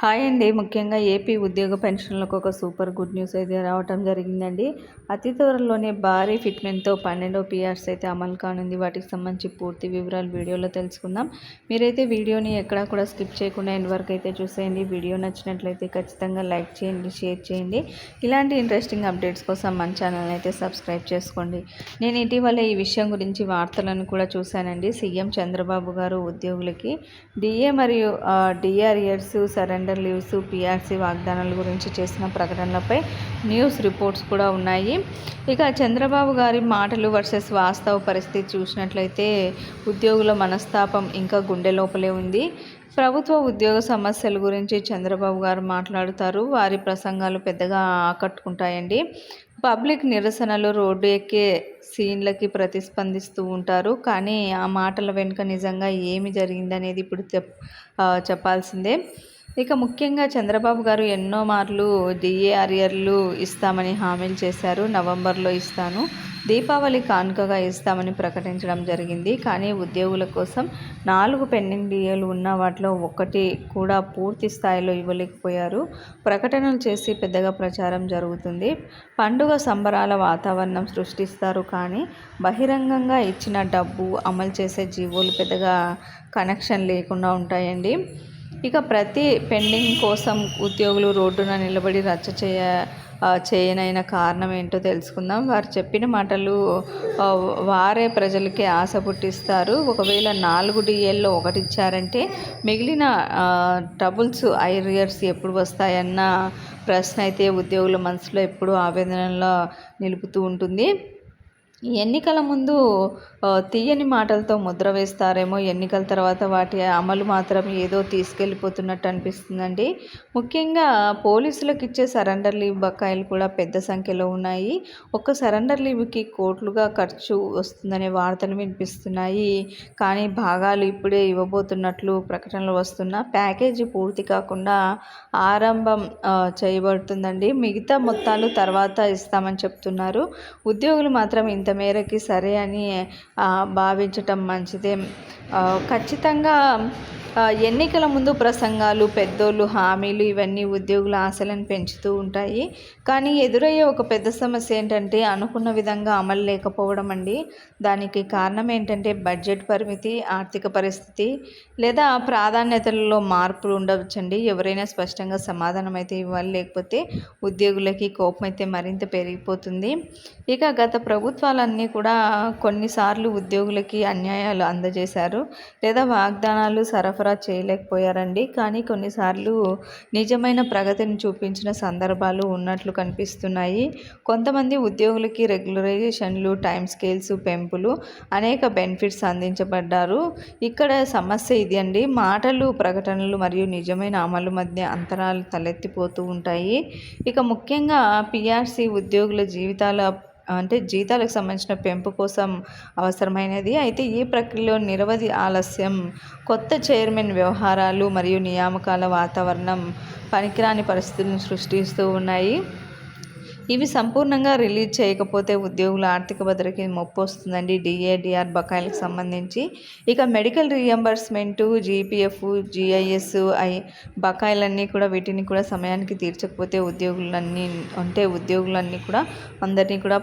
Hi అండి. ముఖ్యంగా AP ఉద్యోగ పెన్షన్లకు ఒక సూపర్ గుడ్ న్యూస్ అయితే రావటం జరిగిందండి. అతి త్వరలోనే భారీ ఫిట్మెంట్తో పన్నెండో పిఆర్స్ అయితే అమలు కానుంది. వాటికి సంబంధించి పూర్తి వివరాలు వీడియోలో తెలుసుకుందాం. మీరైతే వీడియోని ఎక్కడా కూడా స్కిప్ చేయకుండా ఎండ్ వరకు అయితే చూసేయండి. వీడియో నచ్చినట్లయితే ఖచ్చితంగా లైక్ చేయండి షేర్ చేయండి. ఇలాంటి ఇంట్రెస్టింగ్ అప్డేట్స్ కోసం మన ఛానల్ అయితే సబ్స్క్రైబ్ చేసుకోండి. నేను ఇటీవల ఈ విషయం గురించి వార్తలను కూడా చూశానండి. సీఎం చంద్రబాబు గారు ఉద్యోగులకి డిఏ మరియు DRs surrender surrender leaves PRC వాగ్దానాల గురించి చేసిన ప్రకటనలపై న్యూస్ రిపోర్ట్స్ కూడా ఉన్నాయి. ఇక చంద్రబాబు గారి మాటలు వర్సెస్ వాస్తవ పరిస్థితి చూసినట్లయితే ఉద్యోగుల మనస్తాపం ఇంకా గుండె లోపలే ఉంది. ప్రభుత్వ ఉద్యోగ సమస్యల గురించి చంద్రబాబు గారు మాట్లాడుతారు. వారి ప్రసంగాలు పెద్దగా ఆకట్టుకుంటాయండి. పబ్లిక్ నిరసనలు రోడ్డు ఎక్కే సీన్లకి ప్రతిస్పందిస్తూ ఉంటారు. కానీ ఆ మాటల వెనుక నిజంగా ఏమి జరిగిందనేది ఇప్పుడు చెప్ చెప్పాల్సిందే. ఇక ముఖ్యంగా చంద్రబాబు గారు ఎన్నో మార్లు డిఏఆర్ఆర్లు ఇస్తామని హామీలు చేశారు. నవంబర్లో ఇస్తాను. దీపావళి కానుకగా ఇస్తామని ప్రకటించడం జరిగింది. కానీ ఉద్యోగుల కోసం నాలుగు పెండింగ్ డిఏలు ఉన్న వాటిలో ఒకటి కూడా పూర్తి స్థాయిలో ఇవ్వలేకపోయారు. ప్రకటనలు చేసి పెద్దగా ప్రచారం జరుగుతుంది. పండుగ సంబరాల వాతావరణం సృష్టిస్తారు. కానీ బహిరంగంగా ఇచ్చిన డబ్బు అమలు చేసే జీవోలు పెద్దగా కనెక్షన్ లేకుండా ఉంటాయండి. ఇక ప్రతి పెండింగ్ కోసం ఉద్యోగులు రోడ్డున నిలబడి రచ్చ చేయ చేయనైన కారణం ఏంటో తెలుసుకుందాం. వారు చెప్పిన మాటలు వారే ప్రజలకి ఆశ పుట్టిస్తారు. ఒకవేళ నాలుగు డిఎల్లో ఒకటి ఇచ్చారంటే మిగిలిన ట్రబుల్స్ ఐరియర్స్ ఎప్పుడు వస్తాయన్న ప్రశ్న అయితే ఉద్యోగుల మనసులో ఎప్పుడూ ఆవేదనలో నిలుపుతూ ఉంటుంది. ఎన్నికల ముందు తీయని మాటలతో ముద్ర వేస్తారేమో ఎన్నికల తర్వాత వాటి అమలు మాత్రం ఏదో తీసుకెళ్ళిపోతున్నట్టు అనిపిస్తుందండి. ముఖ్యంగా పోలీసులకు ఇచ్చే సరెండర్ లీవ్ బకాయిలు కూడా పెద్ద సంఖ్యలో ఉన్నాయి. ఒక్క సరెండర్ లీవ్కి కోట్లుగా ఖర్చు వస్తుందనే వార్తలు వినిపిస్తున్నాయి. కానీ భాగాలు ఇప్పుడే ఇవ్వబోతున్నట్లు ప్రకటనలు వస్తున్న ప్యాకేజీ పూర్తి కాకుండా ఆరంభం చేయబడుతుందండి. మిగతా మొత్తాలు తర్వాత ఇస్తామని చెప్తున్నారు. ఉద్యోగులు మాత్రం ఇంత ఇంత మేరకి సరే అని భావించటం మంచిదే. ఖచ్చితంగా ఎన్నికల ముందు ప్రసంగాలు పెద్దోళ్ళు హామీలు ఇవన్నీ ఉద్యోగుల ఆశలను పెంచుతూ ఉంటాయి. కానీ ఎదురయ్యే ఒక పెద్ద సమస్య ఏంటంటే అనుకున్న విధంగా అమలు లేకపోవడం అండి. దానికి కారణం ఏంటంటే బడ్జెట్ పరిమితి ఆర్థిక పరిస్థితి లేదా ప్రాధాన్యతలలో మార్పులు ఉండవచ్చండి. ఎవరైనా స్పష్టంగా సమాధానం అయితే ఇవ్వాలి. లేకపోతే ఉద్యోగులకి కోపం అయితే మరింత పెరిగిపోతుంది. ఇక గత ప్రభుత్వాలన్నీ కూడా కొన్నిసార్లు ఉద్యోగులకి అన్యాయాలు అందజేశారు. లేదా వాగ్దానాలు సరఫరా చేయలేకపోయారండి. కానీ కొన్నిసార్లు నిజమైన ప్రగతిని చూపించిన సందర్భాలు ఉన్నట్లు కనిపిస్తున్నాయి. కొంతమంది ఉద్యోగులకి రెగ్యులరైజేషన్లు టైం స్కేల్స్ పెంపులు అనేక బెనిఫిట్స్ అందించబడ్డారు. ఇక్కడ సమస్య ఇది అండి మాటలు ప్రకటనలు మరియు నిజమైన అమలు మధ్య అంతరాలు తలెత్తిపోతూ ఉంటాయి. ఇక ముఖ్యంగా పిఆర్సీ ఉద్యోగుల జీవితాల అంటే జీతాలకు సంబంధించిన పెంపు కోసం అవసరమైనది. అయితే ఈ ప్రక్రియలో నిరవధి ఆలస్యం కొత్త చైర్మన్ వ్యవహారాలు మరియు నియామకాల వాతావరణం పనికిరాని పరిస్థితులను సృష్టిస్తూ ఉన్నాయి. ఇవి సంపూర్ణంగా రిలీజ్ చేయకపోతే ఉద్యోగుల ఆర్థిక భద్రతకి మొప్పు వస్తుందండి. డిఏడిఆర్ బకాయిలకు సంబంధించి. ఇక medical reimbursement GPF GIS I బకాయిలన్నీ కూడా వీటిని కూడా సమయానికి తీర్చకపోతే ఉద్యోగులన్నీ అంటే ఉద్యోగులన్నీ కూడా అందరినీ కూడా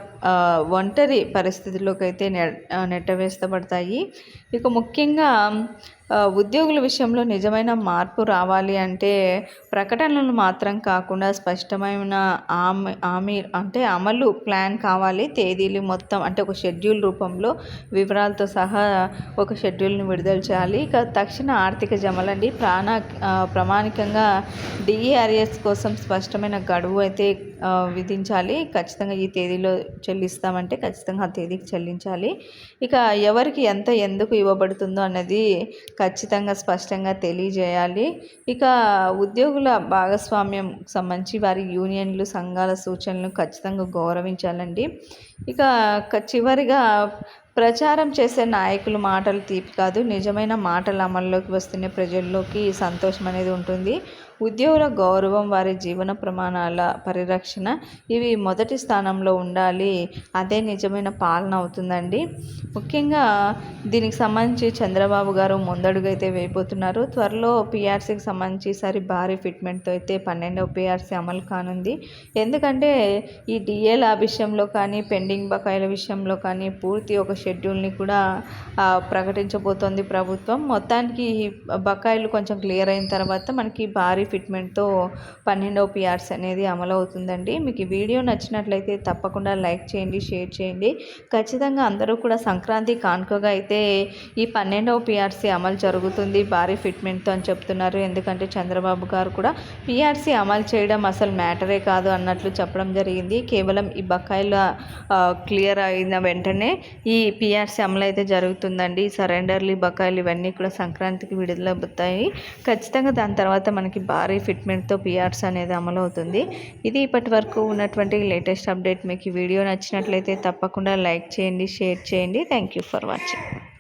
ఒంటరి పరిస్థితుల్లోకి అయితే నె నెట్టవేస్తబడతాయి ఇక ముఖ్యంగా ఉద్యోగుల విషయంలో నిజమైన మార్పు రావాలి అంటే ప్రకటనలు మాత్రం కాకుండా స్పష్టమైన ఆమె హామీ అంటే అమలు ప్లాన్ కావాలి. తేదీలు మొత్తం అంటే ఒక షెడ్యూల్ రూపంలో వివరాలతో సహా ఒక షెడ్యూల్ని విడుదల చేయాలి. ఇక తక్షణ ఆర్థిక జమలండి. ప్రాణ ప్రామాణికంగా డిఈఆర్ఎస్ కోసం స్పష్టమైన గడువు అయితే విధించాలి. ఖచ్చితంగా ఈ తేదీలో చెల్లిస్తామంటే ఖచ్చితంగా ఆ తేదీకి చెల్లించాలి. ఇక ఎవరికి ఎంత ఎందుకు ఇవ్వబడుతుందో అన్నది ఖచ్చితంగా స్పష్టంగా తెలియజేయాలి. ఇక ఉద్యోగుల భాగస్వామ్యం సంబంధించి వారి యూనియన్లు సంఘాల సూచనలు ఖచ్చితంగా గౌరవించాలండి. ఇక చివరిగా ప్రచారం చేసే నాయకులు మాటలు తీపి కాదు నిజమైన మాటలు అమల్లోకి వస్తున్న ప్రజల్లోకి సంతోషం అనేది ఉంటుంది. ఉద్యోగుల గౌరవం వారి జీవన ప్రమాణాల పరిరక్షణ ఇవి మొదటి స్థానంలో ఉండాలి. అదే నిజమైన పాలన అవుతుందండి. ముఖ్యంగా దీనికి సంబంధించి చంద్రబాబు గారు ముందడుగు అయితే వేయబోతున్నారు. త్వరలో పీఆర్సీకి సంబంధించి సరి భారీ ఫిట్మెంట్తో అయితే పన్నెండవ పీఆర్సీ అమలు కానుంది. ఎందుకంటే ఈ డిఏల విషయంలో కానీ పెండింగ్ బకాయిల విషయంలో కానీ పూర్తి ఒక షెడ్యూల్ని కూడా ప్రకటించబోతోంది ప్రభుత్వం. మొత్తానికి బకాయిలు కొంచెం క్లియర్ అయిన తర్వాత మనకి భారీ ఫిట్మెంట్తో పన్నెండవ పిఆర్స్ అనేది అమలు అవుతుందండి మీకు ఈ వీడియో నచ్చినట్లయితే తప్పకుండా లైక్ చేయండి షేర్ చేయండి. ఖచ్చితంగా అందరూ కూడా సంక్రాంతి కానుకగా అయితే ఈ పన్నెండవ పిఆర్సీ అమలు జరుగుతుంది భారీ ఫిట్మెంట్తో అని చెప్తున్నారు. ఎందుకంటే చంద్రబాబు గారు కూడా పిఆర్సీ అమలు చేయడం అసలు మ్యాటరే కాదు అన్నట్లు చెప్పడం జరిగింది. కేవలం ఈ బకాయిల క్లియర్ అయిన వెంటనే ఈ పిఆర్సీ అమలు అయితే జరుగుతుందండి. సరెండర్లు బకాయిలు ఇవన్నీ కూడా సంక్రాంతికి విడుదలవుతాయి. ఖచ్చితంగా దాని తర్వాత మనకి భారీ ఫిట్మెంట్తో పిఆర్స్ అనేది అమలు అవుతుంది ఇది ఇప్పటి వరకు ఉన్నటువంటి లేటెస్ట్ అప్డేట్. మీకు వీడియో నచ్చినట్లయితే తప్పకుండా లైక్ చేయండి షేర్ చేయండి. Thank you for watching.